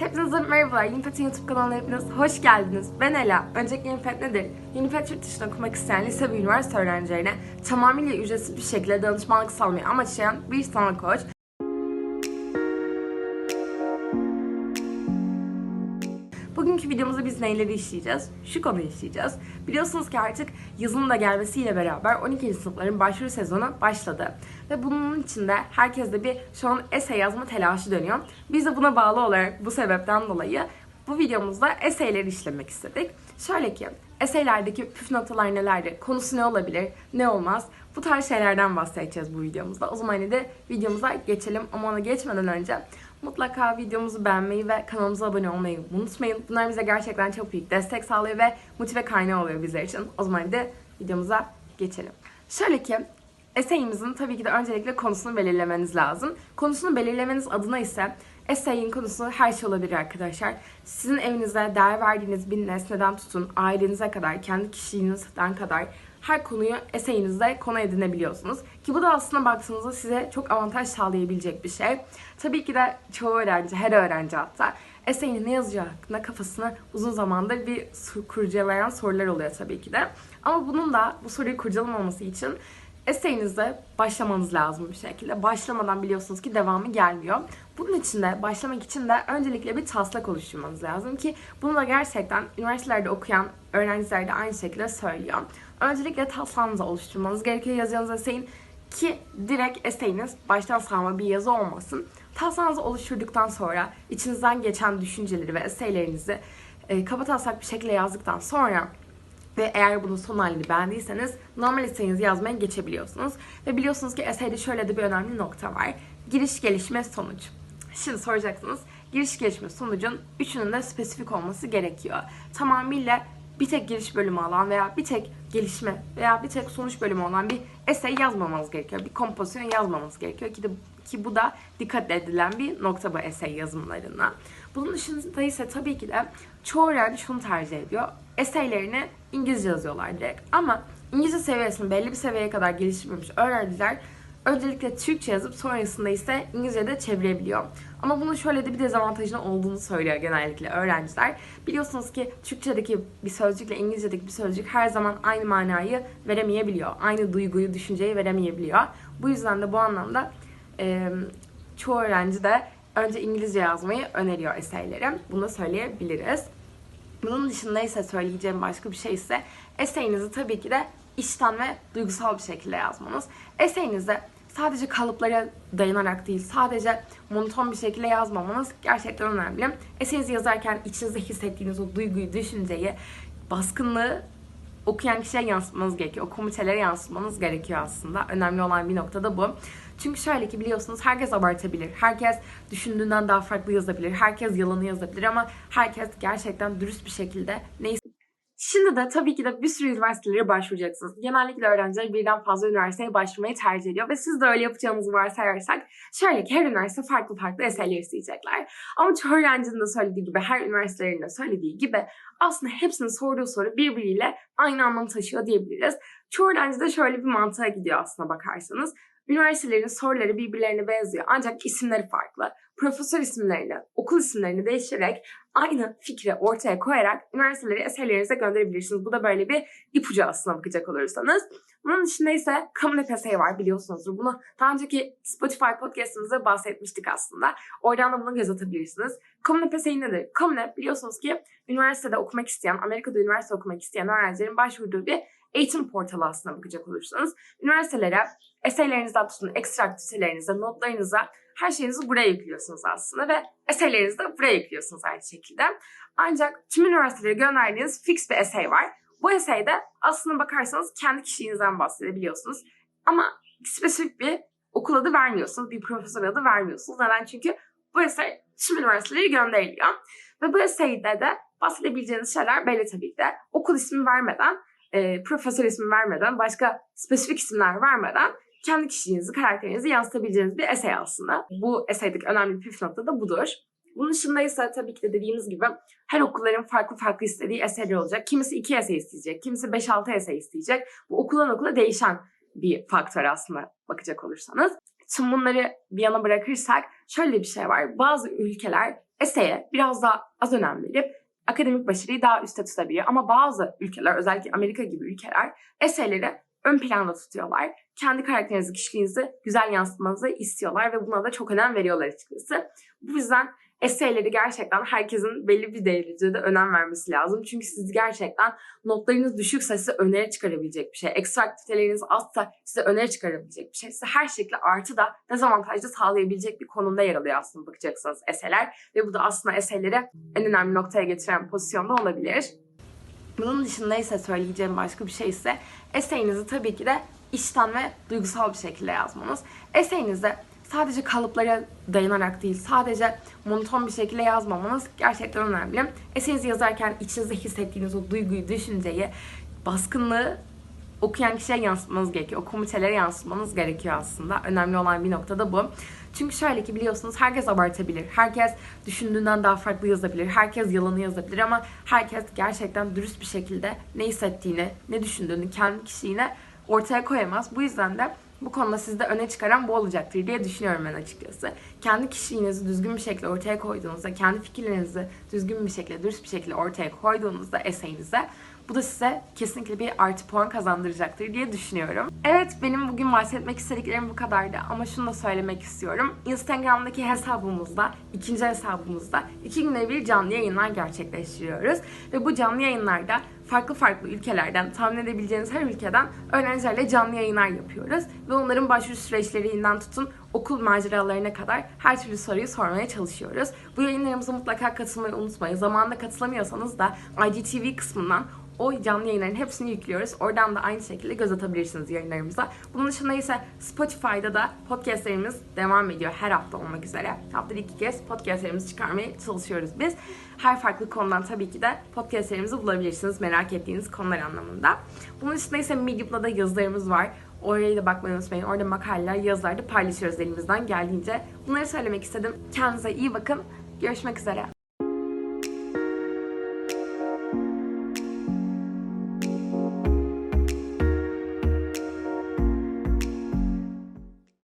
Hepinize merhabalar. Unifet'in YouTube kanalına hepiniz hoş geldiniz. Ben Ela. Öncelikle Unifet nedir? Unifet yurt dışında okumak isteyen lise ve üniversite öğrencilerine tamamıyla ücretsiz bir şekilde danışmanlık sağlamayı amaçlayan bir sanat koç. Bugünkü videomuzda biz neyleri işleyeceğiz? Şu konuyu işleyeceğiz. Biliyorsunuz ki artık yazın da gelmesiyle beraber 12. sınıfların başvuru sezonu başladı. Ve bunun içinde herkeste bir şu an essay yazma telaşı dönüyor. Biz de buna bağlı olarak bu sebepten dolayı bu videomuzda essayleri işlemek istedik. Şöyle ki, eseylerdeki püf noktalar nelerdir, konusu ne olabilir, ne olmaz bu tarz şeylerden bahsedeceğiz bu videomuzda. O zaman hadi de videomuza geçelim ama ona geçmeden önce mutlaka videomuzu beğenmeyi ve kanalımıza abone olmayı unutmayın. Bunlar bize gerçekten çok büyük destek sağlıyor ve motive kaynağı oluyor bizler için. O zaman de videomuza geçelim. Şöyle ki Eseyimizin tabii ki de öncelikle konusunu belirlemeniz lazım. Konusunu belirlemeniz adına ise eseyin konusu her şey olabilir arkadaşlar. Sizin evinizde değer verdiğiniz bir nesneden tutun, ailenize kadar, kendi kişiliğinizden kadar her konuyu eseyinizde konu edinebiliyorsunuz. Ki bu da aslında baktığınızda size çok avantaj sağlayabilecek bir şey. Tabii ki de çoğu öğrenci, her öğrenci hatta eseyini ne yazacağı hakkında kafasını uzun zamandır bir kurcalayan sorular oluyor tabii ki de. Ama bunun da bu soruyu kurcalamaması için Eseyinize başlamanız lazım bir şekilde. Başlamadan biliyorsunuz ki devamı gelmiyor. Bunun için de başlamak için de öncelikle bir taslak oluşturmanız lazım ki bunu da gerçekten üniversitelerde okuyan öğrenciler de aynı şekilde söylüyor. Öncelikle taslağınızı oluşturmanız gerekiyor yazacağınız eseyin ki direkt eseyiniz baştan sağma bir yazı olmasın. Taslağınızı oluşturduktan sonra içinizden geçen düşünceleri ve eseylerinizi e, kaba taslak bir şekilde yazdıktan sonra ve eğer bunun son halini beğendiyseniz normal eseyinizi yazmaya geçebiliyorsunuz. Ve biliyorsunuz ki eseyde şöyle de bir önemli nokta var. Giriş, gelişme, sonuç. Şimdi soracaksınız. Giriş, gelişme, sonucun üçünün de spesifik olması gerekiyor. Tamamıyla bir tek giriş bölümü alan veya bir tek gelişme veya bir tek sonuç bölümü olan bir essay yazmamanız gerekiyor. Bir kompozisyon yazmamanız gerekiyor ki de ki bu da dikkat edilen bir nokta bu essay yazımlarına. Bunun dışında ise tabii ki de çoğu öğrenci şunu tercih ediyor. Essaylerini İngilizce yazıyorlar direkt. Ama İngilizce seviyesini belli bir seviyeye kadar geliştirmemiş öğrenciler öncelikle Türkçe yazıp sonrasında ise İngilizce'de çevirebiliyor. Ama bunun şöyle de bir dezavantajının olduğunu söylüyor genellikle öğrenciler. Biliyorsunuz ki Türkçedeki bir sözcükle İngilizce'deki bir sözcük her zaman aynı manayı veremeyebiliyor. Aynı duyguyu, düşünceyi veremeyebiliyor. Bu yüzden de bu anlamda e, çoğu öğrenci de önce İngilizce yazmayı öneriyor eseyleri. Bunu da söyleyebiliriz. Bunun dışında ise söyleyeceğim başka bir şey ise eseyinizi tabii ki de içten ve duygusal bir şekilde yazmanız. Eseyinizi sadece kalıplara dayanarak değil, sadece monoton bir şekilde yazmamanız gerçekten önemli. Eseyinizi yazarken içinizde hissettiğiniz o duyguyu, düşünceyi, baskınlığı okuyan kişiye yansıtmanız gerekiyor. O komitelere yansıtmanız gerekiyor aslında. Önemli olan bir nokta da bu. Çünkü şöyle ki biliyorsunuz herkes abartabilir. Herkes düşündüğünden daha farklı yazabilir. Herkes yalanı yazabilir ama herkes gerçekten dürüst bir şekilde neyi Şimdi de tabii ki de bir sürü üniversitelere başvuracaksınız. Genellikle öğrenciler birden fazla üniversiteye başvurmayı tercih ediyor ve siz de öyle yapacağınızı varsayarsak şöyle ki her üniversite farklı farklı eserler isteyecekler. Ama çoğu öğrencinin de söylediği gibi, her üniversitelerin de söylediği gibi aslında hepsinin sorduğu soru birbiriyle aynı anlam taşıyor diyebiliriz. Çoğu öğrenci de şöyle bir mantığa gidiyor aslına bakarsanız. Üniversitelerin soruları birbirlerine benziyor ancak isimleri farklı. Profesör isimlerini, okul isimlerini değiştirerek aynı fikri ortaya koyarak üniversiteleri eserlerinize gönderebilirsiniz. Bu da böyle bir ipucu aslına bakacak olursanız. Bunun dışında ise Common Essay var biliyorsunuzdur. Bunu daha önceki Spotify podcastimizde bahsetmiştik aslında. Oradan da bunu göz atabilirsiniz. Common Essay nedir? Common biliyorsunuz ki üniversitede okumak isteyen, Amerika'da üniversite okumak isteyen öğrencilerin başvurduğu bir eğitim portalı aslına bakacak olursanız. Üniversitelere eserlerinizden tutun, ekstra aktivitelerinize, notlarınıza her şeyinizi buraya yüklüyorsunuz aslında ve eserlerinizi de buraya yüklüyorsunuz aynı şekilde. Ancak tüm üniversitelere gönderdiğiniz fix bir essay var. Bu essayde aslına bakarsanız kendi kişiliğinizden bahsedebiliyorsunuz. Ama spesifik bir okul adı vermiyorsunuz, bir profesör adı vermiyorsunuz. Neden? Çünkü bu essay tüm üniversitelere gönderiliyor. Ve bu essayde de bahsedebileceğiniz şeyler belli tabii ki de. Okul ismi vermeden, e, profesör ismi vermeden, başka spesifik isimler vermeden kendi kişiliğinizi, karakterinizi yansıtabileceğiniz bir essay aslında. Bu esaydaki önemli bir püf nokta da budur. Bunun dışında ise tabii ki de dediğimiz gibi her okulların farklı farklı istediği eserler olacak. Kimisi 2 essay isteyecek, kimisi 5-6 essay isteyecek. Bu okuldan okula değişen bir faktör aslında bakacak olursanız. Tüm bunları bir yana bırakırsak şöyle bir şey var. Bazı ülkeler Ese'ye biraz daha az önem verip akademik başarıyı daha üstte tutabiliyor. Ama bazı ülkeler özellikle Amerika gibi ülkeler eserleri ön planda tutuyorlar. Kendi karakterinizi, kişiliğinizi güzel yansıtmanızı istiyorlar ve buna da çok önem veriyorlar açıkçası. Bu yüzden eseyleri gerçekten herkesin belli bir derecede önem vermesi lazım. Çünkü siz gerçekten notlarınız düşükse size öneri çıkarabilecek bir şey. Ekstra aktiviteleriniz azsa size öneri çıkarabilecek bir şey. Size her şekilde artı da dezavantajlı sağlayabilecek bir konumda yer alıyor aslında bakacaksınız eserler. Ve bu da aslında eserleri en önemli noktaya getiren pozisyonda olabilir. Bunun dışında ise söyleyeceğim başka bir şey ise eseyinizi tabii ki de içten ve duygusal bir şekilde yazmanız. Eseyinizde sadece kalıplara dayanarak değil, sadece monoton bir şekilde yazmamanız gerçekten önemli. Eseyinizi yazarken içinizde hissettiğiniz o duyguyu, düşünceyi, baskınlığı okuyan kişiye yansıtmanız gerekiyor. O komitelere yansıtmanız gerekiyor aslında. Önemli olan bir nokta da bu. Çünkü şöyle ki biliyorsunuz herkes abartabilir. Herkes düşündüğünden daha farklı yazabilir. Herkes yalanı yazabilir ama herkes gerçekten dürüst bir şekilde ne hissettiğini, ne düşündüğünü, kendi kişiliğine ortaya koyamaz. Bu yüzden de bu konuda sizde öne çıkaran bu olacaktır diye düşünüyorum ben açıkçası. Kendi kişiliğinizi düzgün bir şekilde ortaya koyduğunuzda, kendi fikirlerinizi düzgün bir şekilde, dürüst bir şekilde ortaya koyduğunuzda eseyinize bu da size kesinlikle bir artı puan kazandıracaktır diye düşünüyorum. Evet benim bugün bahsetmek istediklerim bu kadardı ama şunu da söylemek istiyorum. Instagram'daki hesabımızda, ikinci hesabımızda iki güne bir canlı yayınlar gerçekleştiriyoruz. Ve bu canlı yayınlarda farklı farklı ülkelerden, tahmin edebileceğiniz her ülkeden öğrencilerle canlı yayınlar yapıyoruz. Ve onların başvuru süreçlerinden tutun okul maceralarına kadar her türlü soruyu sormaya çalışıyoruz. Bu yayınlarımıza mutlaka katılmayı unutmayın. Zamanında katılamıyorsanız da IGTV kısmından o canlı yayınların hepsini yüklüyoruz. Oradan da aynı şekilde göz atabilirsiniz yayınlarımıza. Bunun dışında ise Spotify'da da podcastlerimiz devam ediyor her hafta olmak üzere. Haftada iki kez podcastlerimizi çıkarmaya çalışıyoruz biz. Her farklı konudan tabii ki de podcastlerimizi bulabilirsiniz merak ettiğiniz konular anlamında. Bunun dışında ise Medium'da da yazılarımız var. Oraya da bakmayı unutmayın. Orada makaleler, yazılar da paylaşıyoruz elimizden geldiğince. Bunları söylemek istedim. Kendinize iyi bakın. Görüşmek üzere.